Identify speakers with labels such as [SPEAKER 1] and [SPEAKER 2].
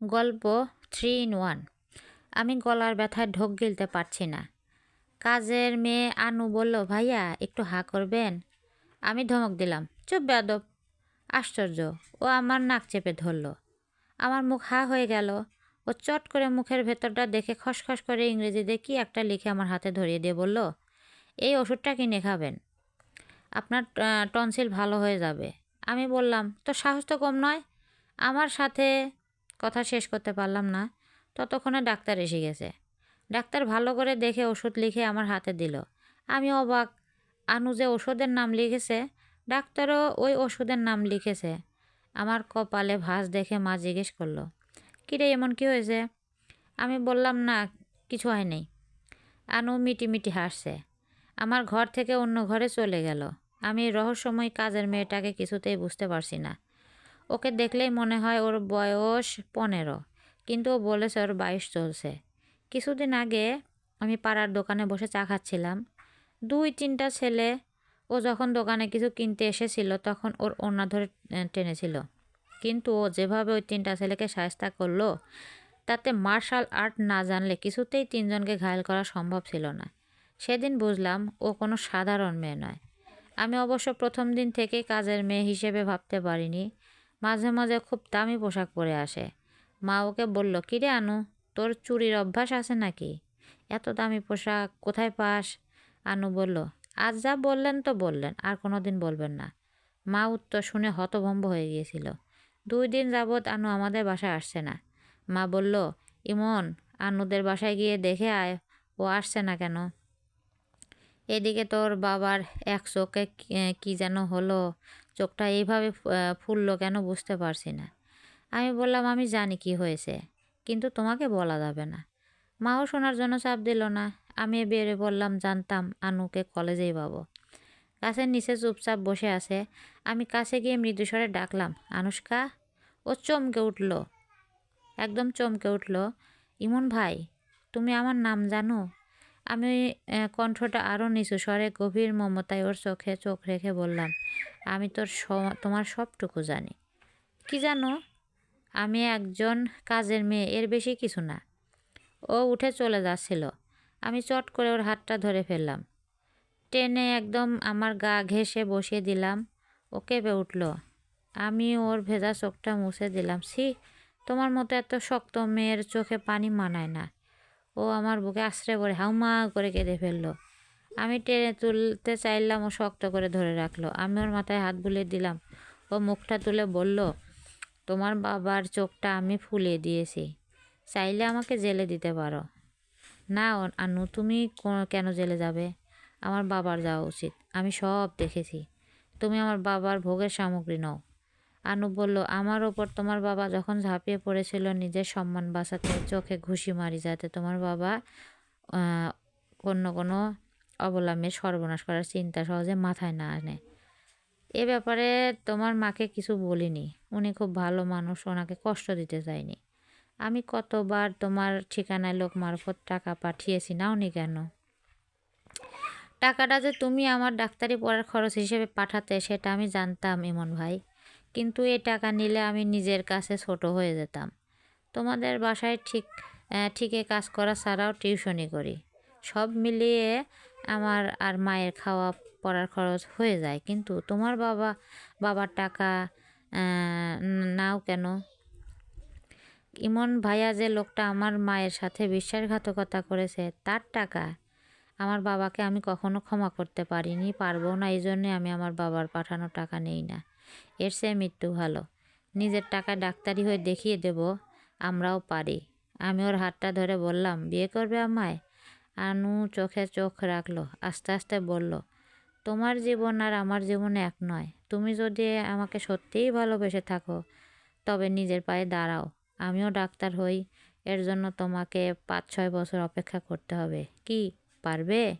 [SPEAKER 1] গল্প three in one. আমি গলার ব্যথায় ঢোক গিলতে পারছি না। কাজের মেয়ে আনু বলল, ভাইয়া, একটু হা করবেন? আমি ধমক দিলাম, চুপ বেদব আশ্চর্য, ও আমার নাক চেপে ধরল। আমার মুখ হা হয়ে গেল। ও চট করে মুখের ভেতরটা দেখে খসখস করে ইংরেজিতে কি একটা লিখে আমার হাতে ধরিয়ে দিয়ে বলল, এই ওষুধটা কিনে খাবেন। আপনার টনসিল ভালো হয়ে যাবে। আমি বললাম তো সাহস তো কম নয়। আমার সাথে কথা শেষ করতে পারলাম না। ততক্ষণে ডাক্তার এসে গেছে। ডাক্তার ভালো করে দেখে ওষুধ লিখে আমার হাতে দিল। আমি অবাক। আনু যে ওষুধের নাম লিখেছে, ডাক্তারও ওই ওষুধের নাম লিখেছে। আমার কপালে ভাঁজ দেখে মা জিজ্ঞেস করল, কিরে, এমন কি হয়েছে? আমি বললাম, না, কিছু হয়নি। আনু মিটি মিটি হাসছে। আমার ঘর থেকে অন্য ঘরে চলে গেল। আমি রহস্যময় কাজের মেয়েটাকে কিছুতেই বুঝতে পারছি না। ওকে দেখলেই মনে হয় ওর বয়স পনেরো, কিন্তু ও বলেছে ওর বাইশ চলছে। কিছুদিন আগে আমি পাড়ার দোকানে বসে চা খাচ্ছিলাম। দুই তিনটা ছেলে, ও যখন দোকানে কিছু কিনতে এসেছিল তখন ওর ওনা ধরে টেনেছিল। কিন্তু ও যেভাবে ওই তিনটা ছেলেকে সায়স্তা করল, তাতে মার্শাল আর্ট না জানলে কিছুতেই তিনজনকে ঘায়ল করা সম্ভব ছিল না। সেদিন বুঝলাম ও কোনো সাধারণ মেয়ে নয়। আমি অবশ্য প্রথম দিন থেকেই কাজের মেয়ে হিসেবে ভাবতে পারিনি। মাঝে মাঝে খুব দামি পোশাক পরে আসে। মা ওকে বলল, কিরে আনু, তোর চুরির অভ্যাস আছে নাকি? এত দামি পোশাক কোথায় পাস? আনু বলল, আজ যা বললেন তো বললেন, আর কোনো দিন বলবেন না। মা উত্তর শুনে হতভম্ব হয়ে গিয়েছিল। দুই দিন যাবৎ আনু আমাদের বাসায় আসছে না। মা বলল, ইমন, আনুদের বাসায় গিয়ে দেখে আয়, ও আসছে না কেন? এদিকে তোর বাবার এক চোখে কী যেন হলো, চোখটা এইভাবে ফুললো কেন বুঝতে পারছি না। আমি বললাম, আমি জানি কি হয়েছে, কিন্তু তোমাকে বলা যাবে না। মাও শোনার জন্য চাপ দিল না। আমি বেরে বললাম, জানতাম আনুকে কলেজেই পাবো। গাছের নিচে চুপচাপ বসে আছে। আমি কাছে গিয়ে মৃদুস্বরে ডাকলাম, আনুষ্কা? ও চমকে উঠল, একদম চমকে উঠল, ইমন ভাই, তুমি আমার নাম জানো? আমি কণ্ঠটা আরও নিচু স্বরে গভীর মমতায় ওর চোখে চোখ রেখে বললাম, আমি তোর তোমার সবটুকু জানি। কি জানো, আমি একজন কাজের মেয়ে, এর বেশি কিছু না। ও উঠে চলে যাচ্ছিল। আমি চট করে ওর হাতটা ধরে ফেললাম। টেনে একদম আমার গা ঘেসে বসিয়ে দিলাম। ও কেঁপে উঠল। আমি ওর ভেজা চোখটা মুছে দিলাম। সি তোমার মতো এত শক্ত মেয়ের চোখে পানি মানায় না। ও আমার বুকে আশ্রে পড়ে হাউমা করে কেঁদে ফেলল। আমি টেনে তুলতে চাইলাম ও শক্ত করে ধরে রাখল। আমি ওর মাথায় হাত বুলিয়ে দিলাম। ও মুখটা তুলে বলল, তোমার বাবার চোখটা আমি ফুলিয়ে দিয়েছি। চাইলে আমাকে জেলে দিতে পারো। না আনু তুমি কেন জেলে যাবে? আমার বাবার যাওয়া উচিত। আমি সব দেখেছি। তুমি আমার বাবার ভোগের সামগ্রী নও। আনু বলল, আমার ওপর তোমার বাবা যখন ঝাঁপিয়ে পড়েছিল, নিজের সম্মান বাঁচাতে চোখে ঘুষি মারি যাতে তোমার বাবা অন্য কোনো অবলম্বে সর্বনাশ করার চিন্তা সহজে মাথায় না আনে। এ ব্যাপারে তোমার মাকে কিছু বলিনি। উনি খুব ভালো মানুষ, ওনাকে কষ্ট দিতে চাইনি আমি কতবার তোমার ঠিকানায় লোক মারফত টাকা পাঠিয়েছি না উনি কেন? টাকাটা যে তুমি আমার ডাক্তারি পড়ার খরচ হিসেবে পাঠাতে, সেটা আমি জানতাম, ইমন ভাই। কিন্তু এ টাকা নিলে আমি নিজের কাছে ছোট হয়ে যেতাম। তোমাদের বাসায় ঠিক ঠিকে কাজ করা ছাড়াও টিউশনি করি। সব মিলিয়ে আমার আর মায়ের খাওয়া পড়ার খরচ হয়ে যায়। কিন্তু তোমার বাবা, বাবার টাকা নাও কেন? ইমন ভাইয়া যে লোকটা আমার মায়ের সাথে বিশ্বাসঘাতকতা করেছে, তার টাকা আমার বাবাকে আমি কখনো ক্ষমা করতে পারিনি, পারব না, এই জন্যে আমি আমার বাবার পাঠানো টাকা নেই না। এর চেয়ে মৃত্যু ভালো। নিজের টাকা ডাক্তারি হয়ে দেখিয়ে দেব, আমরাও পারি। আমি ওর হাতটা ধরে বললাম, বিয়ে করবে আমায়? আনু চোখে চোখ রাখল, আস্তে আস্তে বলল, তোমার জীবন আর আমার জীবন এক নয়। তুমি যদি আমাকে সত্যিই ভালোবেসে থাকো, তবে নিজের পায়ে দাঁড়াও। আমিও ডাক্তার হই। এর জন্য তোমাকে পাঁচ ছয় বছর অপেক্ষা করতে হবে। কি, পারবে?